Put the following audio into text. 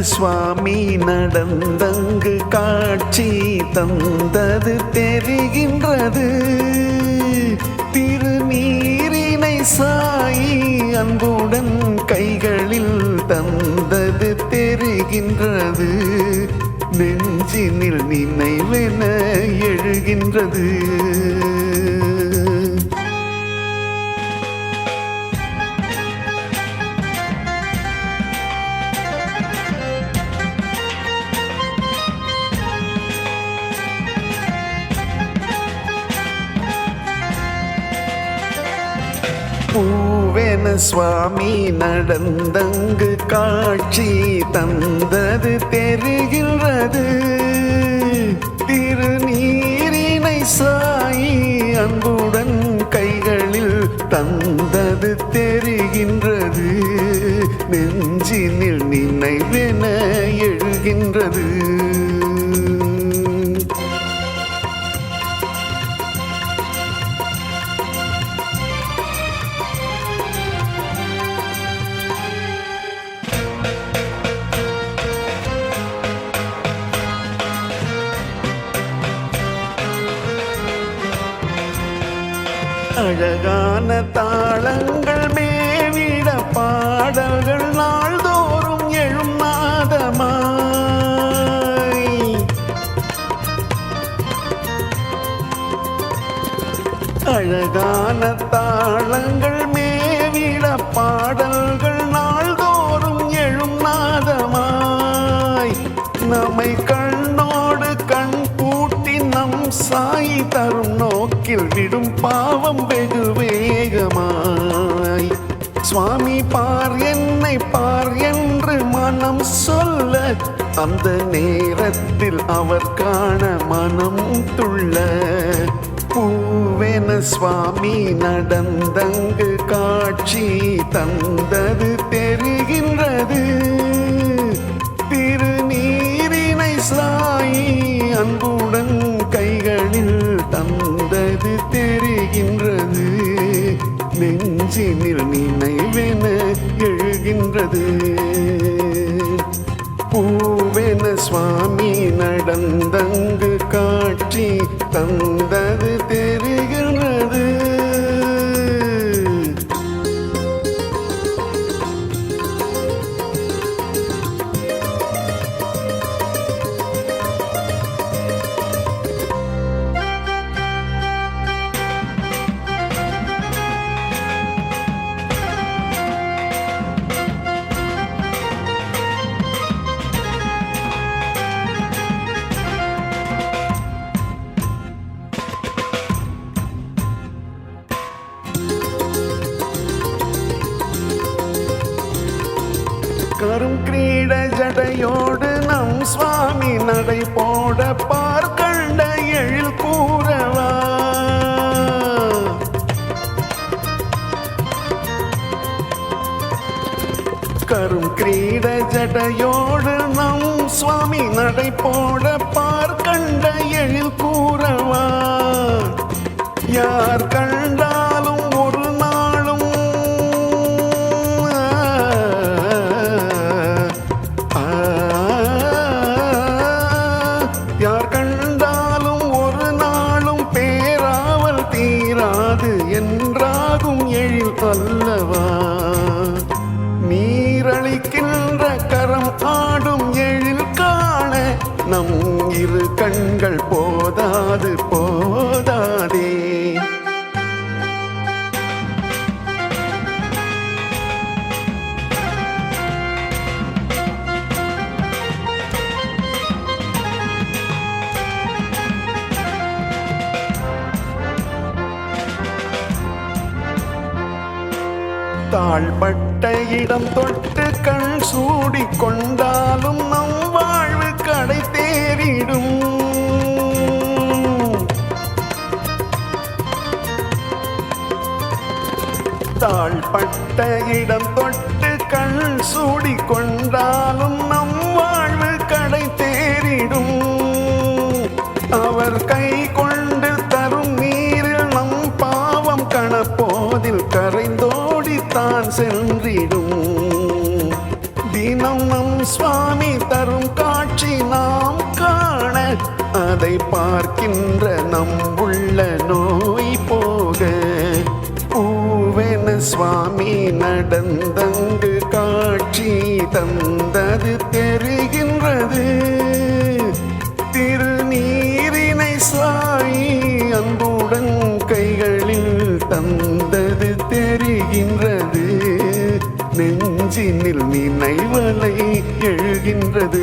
சுவாமி நடந்தங்கு காட்சி தந்தது தெரிகின்றது. திருநீரினை சாயி அன்புடன் கைகளில் தந்தது தெரிகின்றது. நெஞ்சினில் நினைவென எழுகின்றது. பூவென சுவாமி நடந்தங்கு காட்சி தந்தது தெரிகின்றது. திருநீரினை சாயி அன்புடன் கைகளில் தந்தது தெரிகின்றது. நெஞ்சினில் நினைவென எழுகின்றது. அழகான தாளங்கள் மேவிட பாடல்கள் நான் நோக்கில் பாவம் வெகு வேகமாய். சுவாமி பார் என்னை பார் என்று மனம் சொல்ல அந்த நேரத்தில் அவர் காண மனம் துள்ள. பூவென சுவாமி நடந்தங்கு காட்சி தந்தது தெரிகின்றது. எழுகின்றது. நெஞ்சினில் நினைவென எழுகின்றது. பூவென சுவாமி நடந்தங்கு காட்சி தந்தது தெரிகின்றது. கரும் கிரீட ஜடையோடு நம் சுவாமி நடை போட பார்க்கண்ட எழில் கூறவா. கரும் கிரீட ஜடையோடு நம் சுவாமி நடை போட பார்க்கண்ட எழில் கூறவா. யார் கண்டாலும் என்றாகும் எழில் பல்லவா நீரளிக்கின்ற கரம் ஆடும் எழில் காண நம் இரு கண்கள் போதாது போதாதே. தாழ்பட்ட இடம் தொட்டு கண் சூடி கொண்டாலும் நம் வாழ்வு கடை தேறிடும். தாழ்பட்ட இடம் தொட்டு கண் சூடி கொண்டாலும் சுவாமி தரும் காட்சி நாம் காண. அதை பார்க்கின்ற நம் உள்ள நோய் போக. பூவென சுவாமி நடந்தங்கு காட்சி தந்தது தெரிகின்றது. திருநீரினை சாயி அன்புடன் கைகளில் தந்தது தெரிகின்றது. நெஞ்சினில் நினைவலை எழுகின்றது.